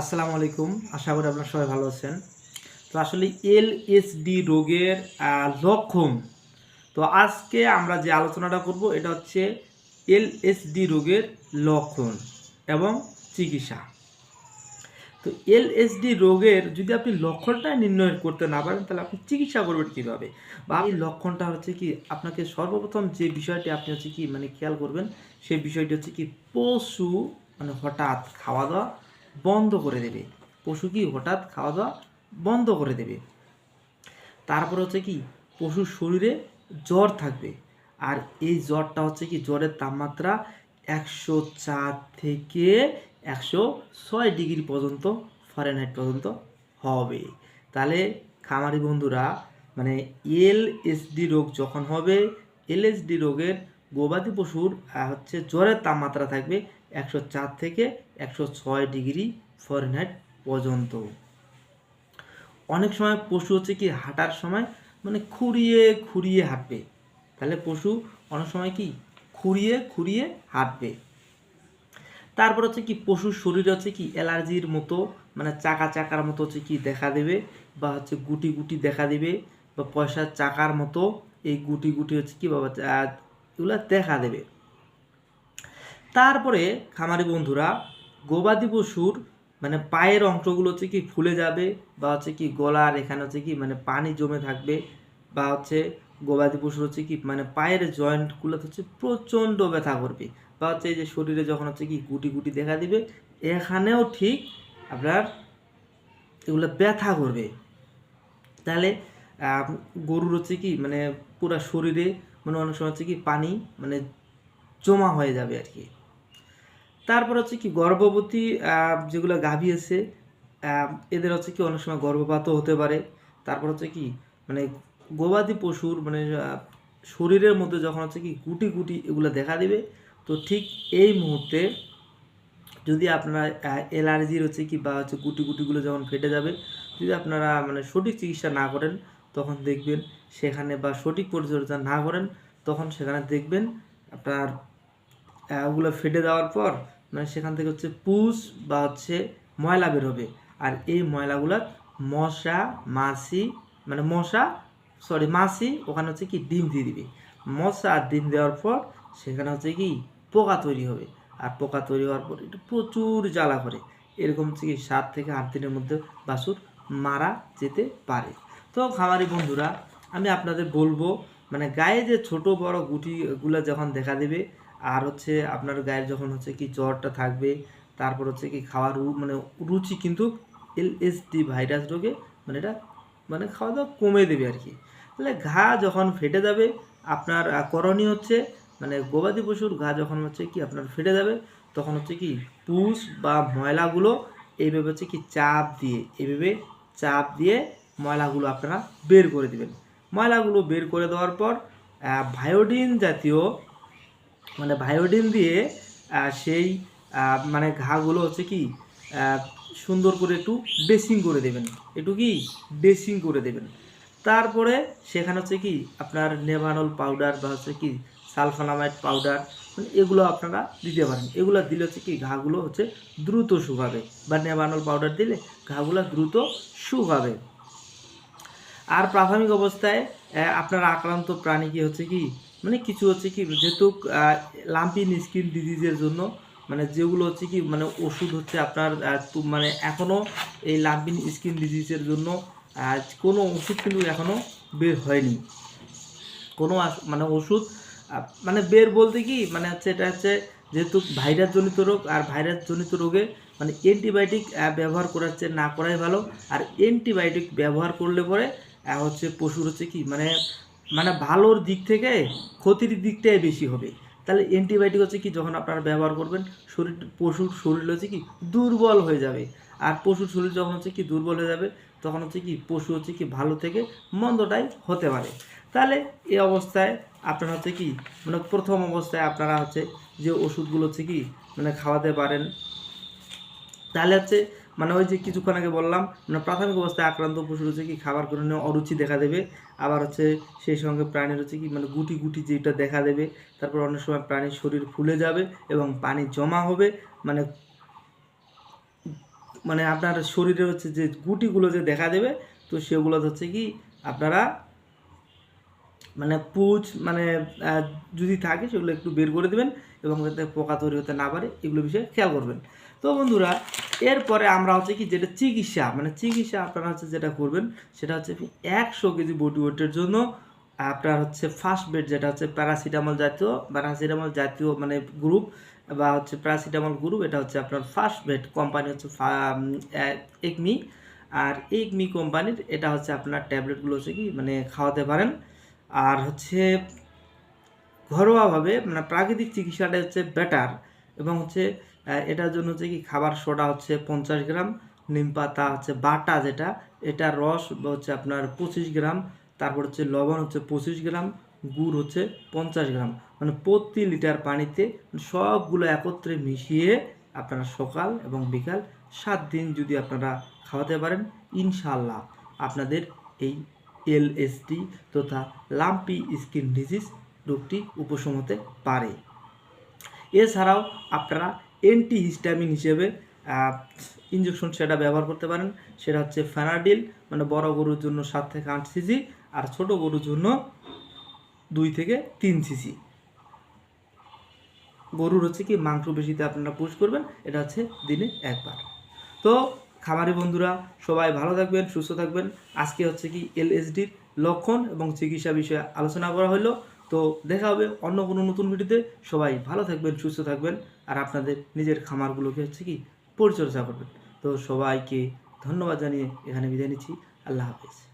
আসসালামু আলাইকুম। আশা করি আপনারা সবাই ভালো আছেন। তো আসলে এলএসডি রোগের লক্ষণ। তো আজকে আমরা যে আলোচনাটা করব, এটা হচ্ছে এলএসডি রোগের লক্ষণ এবং চিকিৎসা। তো এলএসডি রোগের যদি আপনি লক্ষণটা নির্ণয় করতে না পারেন, তাহলে আপনি চিকিৎসা করবেন কীভাবে? বা এই লক্ষণটা হচ্ছে কি, আপনাকে সর্বপ্রথম যে বিষয়টি আপনি হচ্ছে কি মানে খেয়াল করবেন, সেই বিষয়টি হচ্ছে কি, পশু মানে হঠাৎ খাওয়া দাওয়া বন্ধ করে দেবে। পশু কি হঠাৎ খাওয়া দাওয়া বন্ধ করে দেবে? তারপর হচ্ছে কি, পশুর শরীরে জ্বর থাকবে। আর এই জ্বরটা হচ্ছে কি, জ্বরের তাপমাত্রা একশো চার থেকে একশো ছয় ডিগ্রি পর্যন্ত ফরেনহাইট পর্যন্ত হবে। তাহলে খামারি বন্ধুরা মানে এলএসডি রোগ যখন হবে এলএসডি রোগের গবাদি পশুর হচ্ছে জ্বরের তাপমাত্রা থাকবে একশো চার থেকে একশো ছয় ডিগ্রি ফারেনহাইট পর্যন্ত। অনেক সময় পশু হচ্ছে কি হাঁটার সময় মানে খুঁড়িয়ে খুঁড়িয়ে হাঁটবে। তাহলে পশু অনেক সময় কি খুঁড়িয়ে খুঁড়িয়ে হাঁটবে। তারপর হচ্ছে কি পশুর শরীরে হচ্ছে কি অ্যালার্জির মতো মানে চাকা চাকার মতো হচ্ছে কি দেখা দেবে বা হচ্ছে গুটি গুটি দেখা দেবে বা পয়সার চাকার মতো এই গুটি গুটি হচ্ছে কি বাবা এগুলা দেখা দেবে। তারপরে খামারি বন্ধুরা গবাদি পশুর মানে পায়ের অংশগুলো হচ্ছে কি ফুলে যাবে বা হচ্ছে কি গলার এখানে হচ্ছে কি মানে পানি জমে থাকবে বা হচ্ছে গবাদি পশুর হচ্ছে কি মানে পায়ের জয়েন্টগুলো হচ্ছে প্রচণ্ড ব্যথা করবে বা হচ্ছে এই যে শরীরে যখন হচ্ছে কি গুটি গুটি দেখা দিবে, এখানেও ঠিক আপনার এগুলো ব্যথা করবে। তাহলে গরুর হচ্ছে কি মানে পুরো শরীরে মানে অনেক সময় হচ্ছে কি পানি মানে জমা হয়ে যাবে আর কি। তারপর হচ্ছে কি গর্ভবতী যেগুলো গাভী আছে এদের হচ্ছে কি অনেক সময় গর্ভপাতও হতে পারে। তারপর হচ্ছে কি মানে গবাদি পশুর মানে শরীরের মধ্যে যখন হচ্ছে কি গুটি গুটি এগুলো দেখা দিবে, তো ঠিক এই মুহূর্তে যদি আপনারা অ্যালার্জির হচ্ছে কি বা হচ্ছে গুটি গুটিগুলো যখন ফেটে যাবে, যদি আপনারা মানে সঠিক চিকিৎসা না করেন, তখন দেখবেন সেখানে বা সঠিক পরিচর্যা না করেন, তখন সেখানে দেখবেন আপনার ওগুলো ফেটে দেওয়ার পর মানে সেখান থেকে হচ্ছে পুষ বা হচ্ছে ময়লা বের হবে। আর এই ময়লাগুলো মশা, মাছি মানে মশা সরি মাছি, ওখানে হচ্ছে কি ডিম দিয়ে দিবে। মশা আর ডিম দেওয়ার পর সেখানে হচ্ছে কি পোকা তৈরি হবে। আর পোকা তৈরি হওয়ার পর এটা প্রচুর জ্বালা করে। এরকম হচ্ছে কি সাত থেকে আট দিনের মধ্যে বাছুর মারা যেতে পারে। তো খামারি বন্ধুরা, আমি আপনাদের বলব মানে গায়ে যে ছোট বড় গুটিগুলো যখন দেখা দেবে আর হচ্ছে আপনার গায়ের যখন হচ্ছে কি জ্বরটা থাকবে, তারপর হচ্ছে কি খাওয়ার মানে রুচি কিন্তু এলএসডি ভাইরাস রোগে মানে এটা মানে খাওয়া দাওয়া কমে দেবে আর কি। তাহলে ঘা যখন ফেটে যাবে, আপনার করণীয় হচ্ছে মানে গবাদি পশুর ঘা যখন হচ্ছে কি আপনার ফেটে যাবে, তখন হচ্ছে কি পুষ বা ময়লাগুলো এইভাবে হচ্ছে কি চাপ দিয়ে, এইভাবে চাপ দিয়ে ময়লাগুলো আপনারা বের করে দিবেন। ময়লাগুলো বের করে দেওয়ার পর ভায়োডিন জাতীয় মানে ভায়োডিন দিয়ে সেই মানে ঘাগুলো হচ্ছে কি সুন্দর করে একটু ড্রেসিং করে দেবেন। একটু কি ড্রেসিং করে দেবেন। তারপরে সেখানে হচ্ছে কি, আপনার নেভানল পাউডার বা হচ্ছে কি সালফানামাইড পাউডার মানে এগুলো আপনারা দিতে পারেন। এগুলো দিলে হচ্ছে কি, ঘাগুলো হচ্ছে দ্রুত শুকাবে। বা নেভানল পাউডার দিলে ঘাগুলো দ্রুত শুকাবে। আর প্রাথমিক অবস্থায় আপনার আক্রান্ত প্রাণী কি হচ্ছে কি মানে কিছু হচ্ছে কি, যেহেতু লাম্পিন স্কিন ডিজিজের জন্য মানে যেগুলো হচ্ছে কি মানে ওষুধ হচ্ছে আপনার মানে এখনও এই লাম্পিন স্কিন ডিজিজের জন্য কোনো ওষুধ কিন্তু এখনও বের হয়নি। কোনো মানে ওষুধ মানে বের বলতে কি মানে হচ্ছে এটা হচ্ছে যেহেতু ভাইরাস জনিত রোগ, আর ভাইরাস জনিত রোগে মানে অ্যান্টিবায়োটিক ব্যবহার করা হচ্ছে, না করাই ভালো। আর অ্যান্টিবায়োটিক ব্যবহার করলে পরে হচ্ছে পশুর হচ্ছে কি মানে মানে ভালোর দিক থেকে ক্ষতির দিকটাই বেশি হবে। তাহলে অ্যান্টিবায়োটিক হচ্ছে কি, যখন আপনারা ব্যবহার করবেন, শরীর, পশুর শরীর হচ্ছে কি, দুর্বল হয়ে যাবে। আর পশুর শরীর যখন হচ্ছে কি, দুর্বল হয়ে যাবে, তখন হচ্ছে কি, পশু হচ্ছে কি, ভালো থেকে মন্দটাই হতে পারে। তাহলে এই অবস্থায় আপনারা হচ্ছে কি মানে প্রথম অবস্থায় আপনারা হচ্ছে যে ওষুধগুলো হচ্ছে কি মানে খাওয়াতে পারেন। তাহলে হচ্ছে মানে ওই যে কিছুক্ষণ আগে বললাম মানে প্রাথমিক অবস্থায় আক্রান্ত পশুর হচ্ছে কি, খাবার গ্রহণে অরুচি দেখা দেবে, আবার হচ্ছে সেই সঙ্গে প্রাণীর হচ্ছে কি মানে গুটি গুটি যেটা দেখা দেবে, তারপর অনেক সময় প্রাণীর শরীর ফুলে যাবে এবং পানি জমা হবে মানে মানে আপনার শরীরে হচ্ছে যে গুটিগুলো যে দেখা দেবে, তো সেগুলো হচ্ছে কি, আপনারা মানে পুজ মানে যদি থাকে সেগুলো একটু বের করে দেবেন এবং যাতে পোকা তৈরি হতে না পারে, এগুলো বিষয়ে খেয়াল করবেন। তো বন্ধুরা এরপরে আমরা হচ্ছে কি যেটা চিকিৎসা মানে চিকিৎসা আপনারা হচ্ছে যেটা করবেন, সেটা হচ্ছে একশো কেজি বডি ওয়েটের জন্য আপনার হচ্ছে ফার্স্ট বেড যেটা হচ্ছে প্যারাসিটামল জাতীয় প্যারাসিটামল জাতীয় মানে গ্রুপ বা হচ্ছে প্যারাসিটামল গ্রুপ এটা হচ্ছে আপনার ফার্স্ট বেড কোম্পানি হচ্ছে একমি আর একমি কোম্পানির এটা হচ্ছে আপনার ট্যাবলেটগুলো হচ্ছে কি মানে খাওয়াতে পারেন। আর হচ্ছে ঘরোয়াভাবে মানে প্রাকৃতিক চিকিৎসাটা হচ্ছে বেটার এবং হচ্ছে এটার জন্য হচ্ছে কি খাবার সোডা হচ্ছে পঞ্চাশ গ্রাম, নিম পাতা হচ্ছে বাটা যেটা, এটা রস হচ্ছে আপনার পঁচিশ গ্রাম, তারপর হচ্ছে লবণ হচ্ছে পঁচিশ গ্রাম, গুড় হচ্ছে পঞ্চাশ গ্রাম। মানে প্রতি লিটার পানিতে সবগুলো একত্রে মিশিয়ে আপনারা সকাল এবং বিকাল সাত দিন যদি আপনারা খাওয়াতে পারেন ইনশাল্লাহ আপনাদের এই এলএসডি তথা লাম্পি স্কিন ডিজিজ রোগটি উপশম হতে পারে। এছাড়াও আপনারা অ্যান্টি হিস্টামিন হিসেবে ইঞ্জেকশন সেটা ব্যবহার করতে পারেন। সেটা হচ্ছে ফ্যানাডিল মানে বড় গরুর জন্য সাত থেকে আট সিসি আর ছোট গরুর জন্য দুই থেকে তিন সিসি গরুর হচ্ছে কি মাংস বেশিতে আপনারা পুষ করবেন, এটা হচ্ছে দিনে একবার। তো খামারি বন্ধুরা, সবাই ভালো থাকবেন, সুস্থ থাকবেন। আজকে হচ্ছে কি, এলএসডির লক্ষণ এবং চিকিৎসা বিষয়ে আলোচনা করা হলো। তো দেখা হবে অন্য কোনো নতুন ভিডিওতে। সবাই ভালো থাকবেন, সুস্থ থাকবেন, আর আপনাদের নিজের খামারগুলোকে হচ্ছে কি পরিচর্যা করবেন। তো সবাইকে ধন্যবাদ জানিয়ে এখানে বিদায় নিচ্ছি। আল্লাহ হাফেজ।